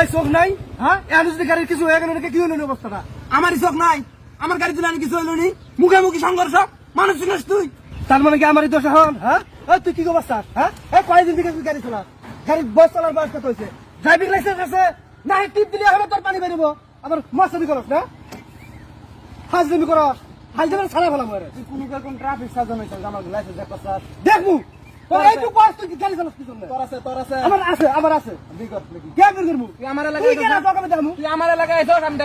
এই চোখ নাই হ্যাঁ এখন যদি গাড়ির কিছু হয়ে গেল নাকি কি হলো অবস্থাটা? আমারই চোখ নাই আমার গাড়ি তুলে কিছু হইল নি? মুখোমুখি সংঘর্ষ মানুষ চিনিস তুই? তার মানে কি আমারই দোষ এখন হ্যাঁ তুই কি অবস্থা হ্যাঁ এই কয়দিন থেকে তুই গাড়ি চলা গাড়ি বয়স চলার বয়স কত হয়েছে? ড্রাইভিং লাইসেন্স আছে? না টিপ দিলে হবে তোর পানি বেরোবো। আবার মাস্টারি করস না? হাজদামি করস। হাজদামি ছাড়া ফেলাম তুই কোন কোন ট্রাফিক হইছিস আমার লাইসেন্স দেখব। আমার এলাকায় আমি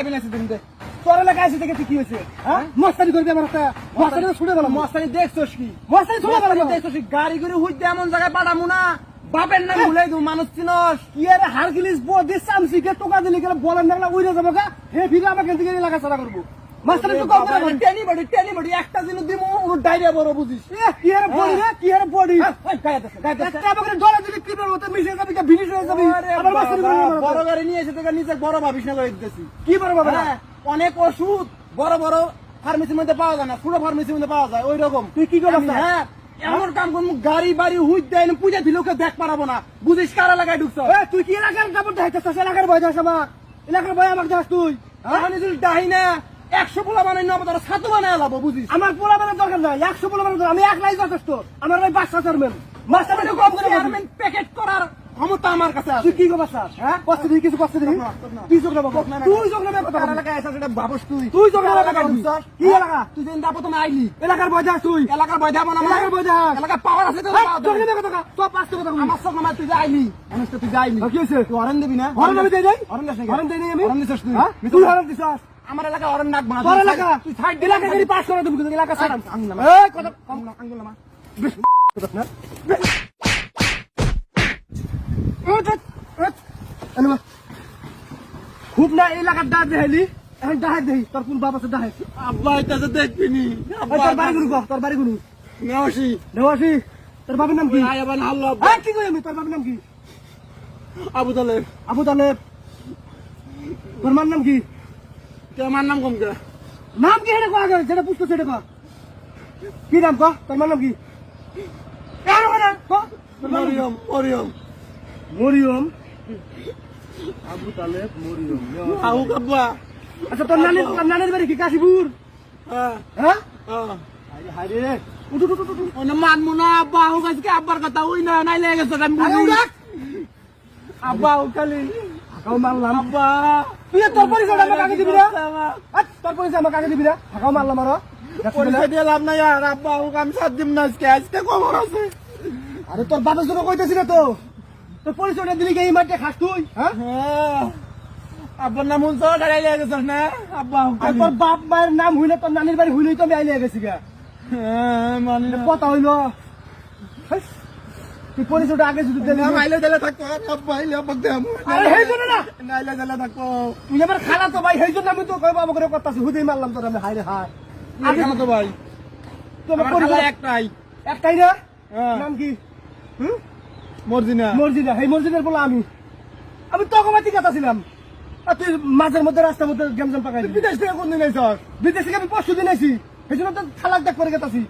তোর এলাকায় কি হয়েছে হ্যাঁ? মস্তানি করবি আমার একটা মস্তানি তো মস্তানি দেখছস কি? মস্তানি দেখছস? গাড়ি করে হুইতে এমন জায়গায় পাঠামু না। বাপের নাম ভুলাই দু মানুষ চিনস। কি আরে হারকিলিস বো দিস সামসি কে টোকা দিলি গেলে বলেন না উইরে যাব হে ফিরে আমাকে থেকে এলাকা ছাড়া করব। মাস্টার তো কম করে টেনি বডি টেনি বডি একটা জিনিস দিমু ওর ডাইরিয়া বড় বুঝিস। কি আরে বডি রে? কি আরে বডি? ওই গায়ে দেখে গায়ে দেখে। একটা আমাকে ডরে দিলি কি বলব তো মিশে যাবি কা ভিনিশ হয়ে যাবি। আবার মাস্টার বড় গাড়ি নিয়ে এসে থেকে নিচে বড় ভাবিস না করে দিতেছি। কি বড় বাবা? হ্যাঁ, অনেক ওষুধ বড় বড় ফার্মেসির মধ্যে পাওয়া যায় না ছোট ফার্মেসির মধ্যে পাওয়া যায় ওই রকম তুই কি আমি, হ্যাঁ এমন কাম করব গাড়ি বাড়ি হুইট দেয় না পূজা দিলেও কেউ দেখ পারাবো না। বুঝিস কারা লাগাই ঢুকছ? তুই কি এলাকার কাপড় দেখাইতেছিস? এলাকার ভয় দাস আমার। এলাকার ভয় আমাকে দাস তুই এখন যদি ডাহি না একশো পোলা বানাই নেব তারা সাতু বানায় লাভ বুঝিস? আমার পোলা বানার দরকার নাই একশো পোলা বানার আমি একলাই যথেষ্ট। আমার ওই বাচ্চা চেয়ারম্যান। মাস্টার একটু কম করে। চেয়ারম্যান প্যাকেট করার ক্ষমতা আমার কাছে আছে। তুই কি করবা স্যার হ্যাঁ? কষ্ট দিই কিছু কষ্ট দিই না, না। তুই চোখ না বাবা না, না। তুই চোখ না কথা বলবি। আছে সেটা ভাবস তুই। তুই চোখ না কারা কথা লাগাই কি এলাকা? তুই যেদিন দাপো তুমি আইলি। এলাকার ভয় তুই। এলাকার ভয় দেবো না এলাকার ভয় দাস এলাকার পাওয়ার আছে তো চোখ দেবে। কথা তো পাঁচটা কথা আমার চোখ আমার তুই আইলি। মানুষটা তুই যে আইলি কি হয়েছে? তুই হরেন দিবি না? হরন আমি দেই হরেন দিস? হরন দেই আমি? হরেন দিছিস তুই? হ্যাঁ? তুই। হরন দিছাস? আমার এলাকা হরেন নাক তোর এলাকা? তুই সাইড এলাকা গাড়ি পাস করে দেবো কিন্তু এলাকা ছাড়াম আঙ্গুল নামা। এই কথা আঙ্গুল না বা। খুব না এলাকার ডাক দেখাইলি? এখন ডাহাই দেই তোর কোন বাপ আছে ডাহাই? আব্বা এটাতে দেখবি নি। তোর বাড়ি গুলো তোর বাড়ি গুলো নেওয়াসি। দেওয়াসি তোর বাবার নাম কি? আবার হাল্লা কি কই আমি? তোর বাবার নাম কি? আবু তালে আবু তালেব। তোর মার নাম কি? তুই আমার নাম কম কে? নাম কি হেডে কয়া যায় যেটা পুষ্প সেটা কহ কি নাম কহ তোর মার নাম কি? না মার নাম কি? মরিয়ম মরিয়ম মরিয়ম আবু তালেব মরিয়ম আহু কাব্বা। আচ্ছা তোর নানির তোর নানির বাড়ি কি? কাশীপুর হ্যাঁ হ্যাঁ হায় রে উঠু উঠু উঠু ওনে মানমু না আব্বা আহু কাছে আব্বার কথা। ওই না নাই লেগে গেছে আমি আরে। আব্বা আহু খালি ঢাকাও মারলাম। আব্বা। তুই তোর পরিচয় আমাকে আগে দিবি না? তোর পরিচয় আমাকে আগে দিবি না? ঢাকাও মারলাম আরও। পরিচয় দিয়ে লাভ নাই আর আব্বা আহু আমি সাত দিন না আজকে। আজকে খবর আছে। আরে তোর বাপের জন্য কইতেছি না তো। তোর পরিচয়টা দিলি কি মাঠে খাস তুই হ্যাঁ? হ্যাঁ। আব্বার নাম উনছো গাড়ি লেগে গেছে না আব্বা আর তোর বাপ মায়ের নাম হইলে তোর নানির বাড়ি হইলেই তো আমি আইলে গেছি গা। হ্যাঁ মানি না কথা হইল। তুই আগে যদি দিলি। নাম আইলে দিলে থাকতো আইলে আব্বা দেম আরে জন্য না। নাইলে দিলে থাকতো তুই আমার খালা তো ভাই জন্য আমি তো কই বাবা করে কথাছি হুদেই মারলাম তোর আমি হাই রে হাই কেন তো ভাই। তোমার একটাই। একটাই না? হ্যাঁ। নাম কি? হুম? মর্জিনা। মসজিদে সেই মসজিদের বলে আমি। আমি তো কমাতি কথা ছিলাম আর তুই মাঝের মধ্যে রাস্তার মধ্যে গেমজাম পাকাই। বিদেশ থেকে কোন দিন আইসস বিদেশ থেকে আমি পরশু দিন আইছি। সেই জন্য তো খালাক দেখ করে গেতাছি।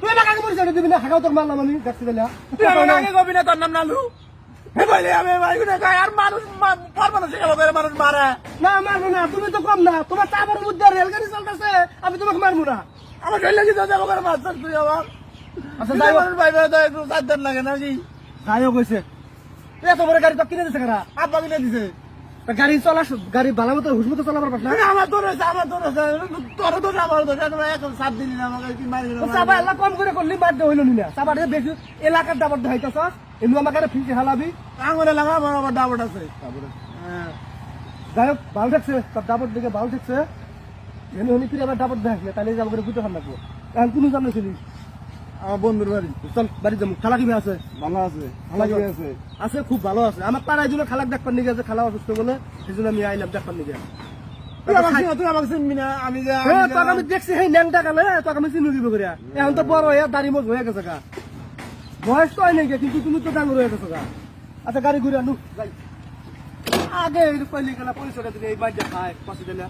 তুই আমাকে আগে পরিচয় দিবি না হাগাও তোর মারলাম আমি দেখছি দিলে তুই আমার আগে কবি না তোর নাম নালু। হে বলে আমি মারি না গায় আর মানুষ পারব না সেগুলো করে মানুষ মারে। না মারবো না তুমি তো কম না তোমার চাপের মধ্যে রেলগাড়ি চলতেছে আমি তোমাকে মারবো না। আমার শরীরে কি যাব করে মাছ তুই আমার আচ্ছা যাই মানুষ ভাই ভাই তো একটু দিন লাগে নাকি? যাই হোক হয়েছে। তুই এত বড় গাড়ি তো কিনে দিছে কারা? আব্বা কিনে দিছে। গাড়ি চলা গাড়ি ভালো মতো হুশ মতো চালাবার পারছ না? না, আমার আছে আমার আছে। তোর তোর আমার তোর তোর এখন সাত দিন না আমাকে কি মারি চাবা এলা কম করে করলি মার দে হইল না চাবা দে বেশি এলাকার দাবার দেখাইতেছ। এমনি আমাকে ফিসে হালাবি। আঙুলে লাগা আমার আবার ডাবট আছে। হ্যাঁ। যাই হোক ভালো দেখছে তার ডাবর দিকে ভালো দেখছে। এনে হনি ফিরে আবার ডাবর দেখলে তাহলে যাব করে বুঝতে পারলাম এখন কোনো ছিলি আমার বন্ধুর বাড়ি। চল বাড়ি যাব। খালা কীভাবে আছে? ভালো আছে। ভালো আছে। আছে? খুব ভালো আছে। আমার পাড়ায় জন্য খালাক দেখবার নিয়ে গেছে খালা অসুস্থ বলে। সেই জন্য আমি আইলাম দেখবার নিয়ে না আমি যে আমি যে- তোকে আমি দেখছি সেই ন্যাংটা কালে। তোকে আমি চিনি দিব করে এখন তো বড় হয়ে দাড়ি মোজ হয়ে গেছে গা। বয়স তো হয় নাকি কিন্তু তুমি তো ডাঙর হয়ে গেছো গা। আচ্ছা গাড়ি ঘুরে আনু। যাই। আগে কইলি গেলা পরিচয়টা দিলে এই বাইক খায় পাশে দিলে।